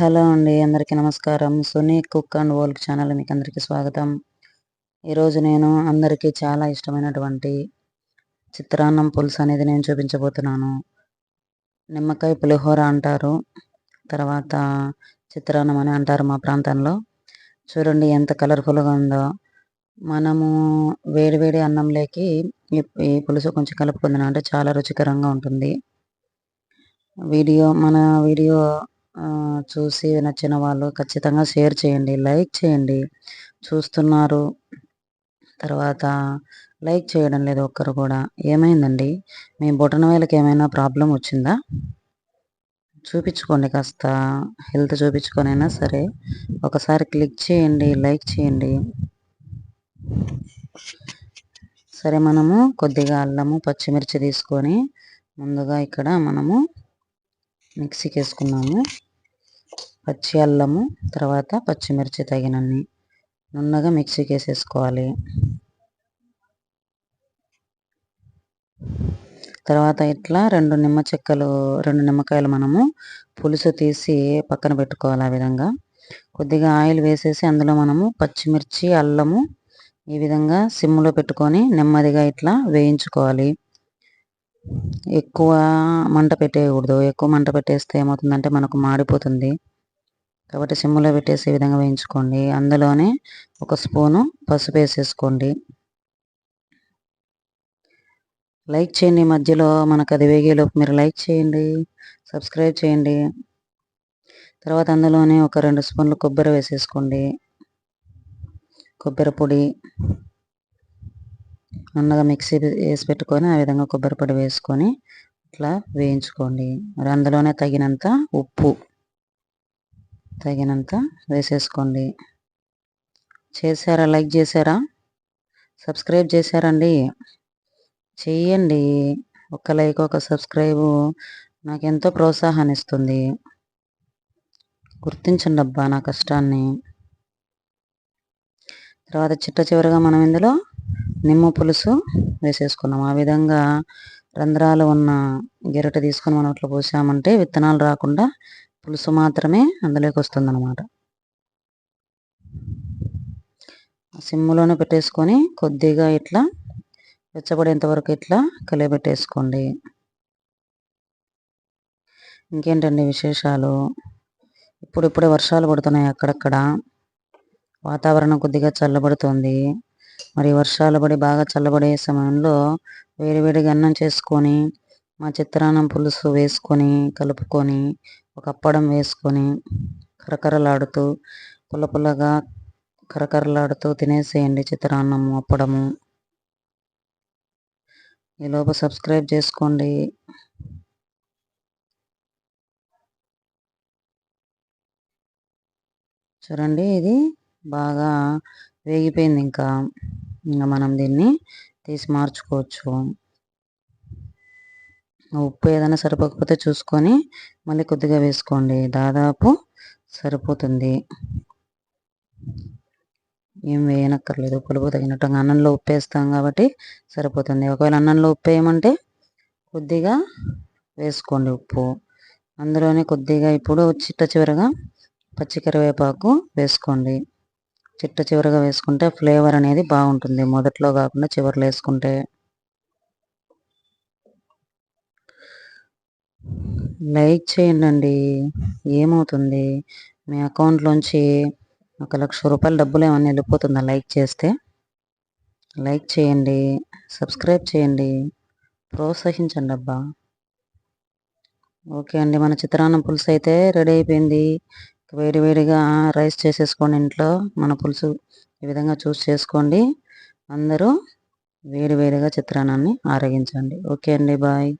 Hello అండి అందరికీ నమస్కారం. Suni cook and vlog channel మీకు అందరికీ స్వాగతం. ఈరోజు నేను అందరికీ చాలా ఇష్టమైనటువంటి చిత్రాన్నం పులుసు అనేది నేను చూపించబోతున్నాను. నిమ్మకాయ పులిహోర అంటారు. తర్వాత చిత్రాన్నం అని అంటారు మా ప్రాంతంలో. చూడండి ఎంత కలర్ఫుల్గా ఉందో. మనము వేడివేడి అన్నంలోకి ఈ పులుసు కొంచెం కలుపుకుందాం అంటే చాలా రుచికరంగా ఉంటుంది. వీడియో మన వీడియో చూసి నచ్చిన వాళ్ళు ఖచ్చితంగా షేర్ చేయండి లైక్ చేయండి. చూస్తున్నారు. తర్వాత లైక్ చేయడం లేదు ఒక్కరు కూడా. ఏమైందండి? మీ బొటన వేలకి ఏమైనా ప్రాబ్లం వచ్చిందా? చూపించుకోండి కాస్త. హెల్త్ చూపించుకొనైనా సరే ఒకసారి క్లిక్ చేయండి లైక్ చేయండి. సరే మనము కొద్దిగా అల్లము పచ్చిమిర్చి తీసుకొని ముందుగా ఇక్కడ మనము మిక్సీకి వేసుకున్నాము. పచ్చి అల్లము తర్వాత పచ్చిమిర్చి తగినన్ని నున్నగా మిక్సీకి వేసేసుకోవాలి తర్వాత ఇట్లా రెండు నిమ్మ చెక్కలు రెండు నిమ్మకాయలు మనము పులుసు తీసి పక్కన పెట్టుకోవాలి ఆ విధంగా. కొద్దిగా ఆయిల్ వేసేసి అందులో మనము పచ్చిమిర్చి అల్లము ఈ విధంగా సిమ్లో పెట్టుకొని నెమ్మదిగా ఇట్లా వేయించుకోవాలి. ఎక్కువ మంట పెట్టేయకూడదు. ఎక్కువ మంట పెట్టేస్తే ఏమవుతుందంటే మనకు మాడిపోతుంది. కాబట్టి సిమ్లో పెట్టేసి ఈ విధంగా వేయించుకోండి. అందులోనే ఒక స్పూను పసుపు వేసేసుకోండి. లైక్ చేయండి. మధ్యలో మనకు అది వేగేలోపు మీరు లైక్ చేయండి. సబ్స్క్రైబ్ చేయండి. తర్వాత అందులోనే ఒక రెండు స్పూన్లు కొబ్బరి వేసేసుకోండి. కొబ్బరి పొడి. నున్నగా మిక్సీ వేసి పెట్టుకొని ఆ విధంగా కొబ్బరి పొడి వేసుకొని ఇట్లా వేయించుకోండి. మరి అందులోనే తగినంత ఉప్పు తగినంత వేసేసుకోండి. చేశారా? లైక్ చేశారా? సబ్స్క్రైబ్ చేశారండి? చెయ్యండి. ఒక లైక్ ఒక సబ్స్క్రైబు నాకు ఎంతో ప్రోత్సాహాన్ని ఇస్తుంది గుర్తించండి అబ్బా నా కష్టాన్ని. తర్వాత చిట్ట చివరిగా మనం ఇందులో నిమ్మ పులుసు వేసేసుకున్నాం. ఆ విధంగా రంధ్రాలు ఉన్న గెరట తీసుకొని మనం అట్లా పోసామంటే విత్తనాలు రాకుండా పులుసు మాత్రమే అందులోకి వస్తుందన్నమాట. సిమ్ములోనే పెట్టేసుకొని కొద్దిగా ఇట్లా వెచ్చబడేంత వరకు ఇట్లా కలియబెట్టేసుకోండి. ఇంకేంటండి విశేషాలు? ఇప్పుడిప్పుడే వర్షాలు పడుతున్నాయి అక్కడక్కడ. వాతావరణం కొద్దిగా చల్లబడుతుంది. మరి వర్షాలు పడి బాగా చల్లబడే సమయంలో వేడివేడిగా అన్నం చేసుకొని మా చిత్రాన్నం పులుసు వేసుకొని కలుపుకొని ఒక అప్పడం వేసుకొని కరకరలాడుతూ పుల్ల పుల్లగా కరకరలాడుతూ తినేసేయండి చిత్రాన్నము అప్పడము. ఈలోపు సబ్స్క్రైబ్ చేసుకోండి. చూడండి ఇది బాగా వేగిపోయింది ఇంకా. ఇంకా మనం దీన్ని తీసి మార్చుకోవచ్చు. ఉప్పు ఏదైనా సరిపోకపోతే చూసుకొని మళ్ళీ కొద్దిగా వేసుకోండి. దాదాపు సరిపోతుంది. ఏం వేయనక్కర్లేదు. పులుపు తగినట్టుగా అన్నంలో ఉప్పు వేస్తాం కాబట్టి సరిపోతుంది. ఒకవేళ అన్నంలో ఉప్పు వేయమంటే కొద్దిగా వేసుకోండి ఉప్పు. అందులోనే కొద్దిగా ఇప్పుడు చిట్ట చివరగా పచ్చికరివేపాకు వేసుకోండి. చిట్ట చివరిగా వేసుకుంటే ఫ్లేవర్ అనేది బాగుంటుంది. మొదట్లో కాకుండా చివరిలో వేసుకుంటే. లైక్ చేయండి ఏమవుతుంది? మీ అకౌంట్లోంచి ఒక లక్ష రూపాయల డబ్బులు ఏమన్నా వెళ్ళిపోతుందా లైక్ చేస్తే? లైక్ చేయండి. సబ్స్క్రైబ్ చేయండి. ప్రోత్సహించండి అబ్బా. ఓకే అండి. మన చిత్రాన్నం పులుసు అయితే రెడీ అయిపోయింది. వేడివేడిగా రైస్ చేసేసుకోండి ఇంట్లో. మన పులుసు ఈ విధంగా చూస్ చేసుకోండి. అందరూ వేడివేడిగా చిత్రాన్నాన్ని ఆరగించండి. ఓకే అండి బాయ్.